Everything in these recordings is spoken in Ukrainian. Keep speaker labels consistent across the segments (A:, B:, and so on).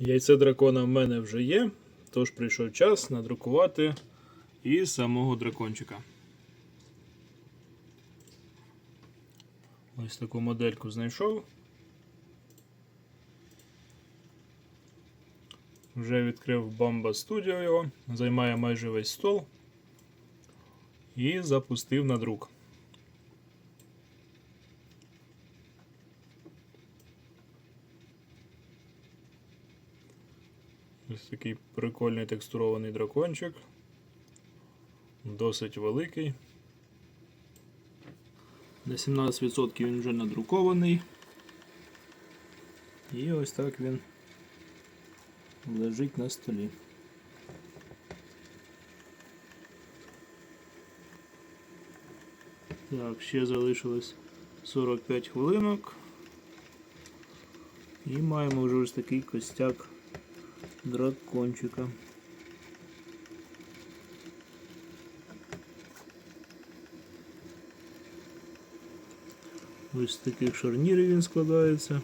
A: Яйце дракона в мене вже є, тож прийшов час надрукувати і самого дракончика. Ось таку модельку знайшов. Вже відкрив Bomba Studio його, займає майже весь стол. І запустив на друк. Ось такий прикольний текстурований дракончик. Досить великий. На 17% він вже надрукований. І ось так він лежить на столі. Так, ще залишилось 45 хвилинок. І маємо вже ось такий костяк дракончика. Ось з таких шарнірів він складається.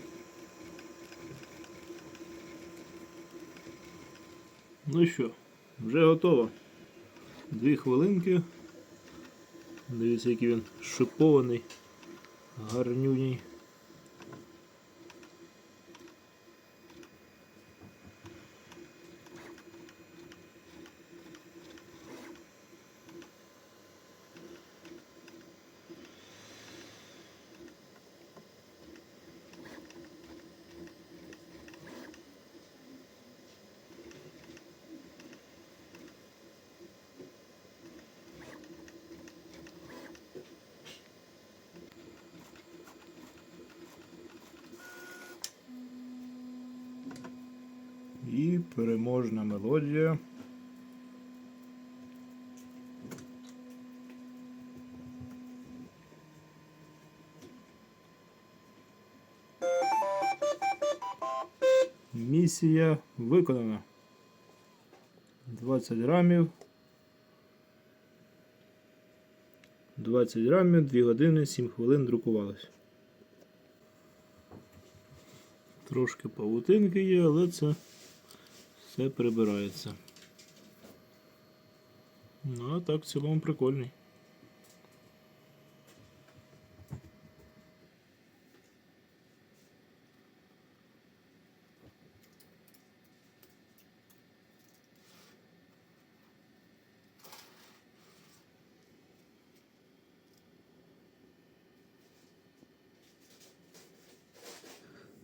A: Ну що, вже готово. Дві хвилинки. Дивіться, який він шипований, гарнюній. І переможна мелодія. Місія виконана. 20 грамів. 20 грамів, 2 години, 7 хвилин друкувалось. Трошки павутинки є, але це все прибирається. Ну, а так в цілому прикольний.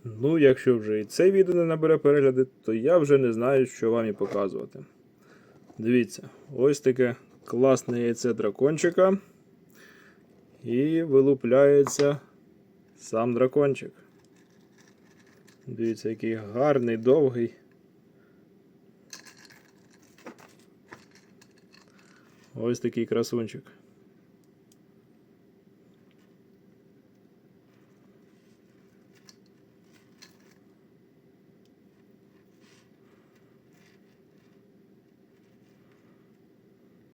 A: Ну, якщо вже і це відео не набере перегляди, то я вже не знаю, що вам і показувати. Дивіться, ось таке класне яйце дракончика. І вилупляється сам дракончик. Дивіться, який гарний, довгий. Ось такий красунчик.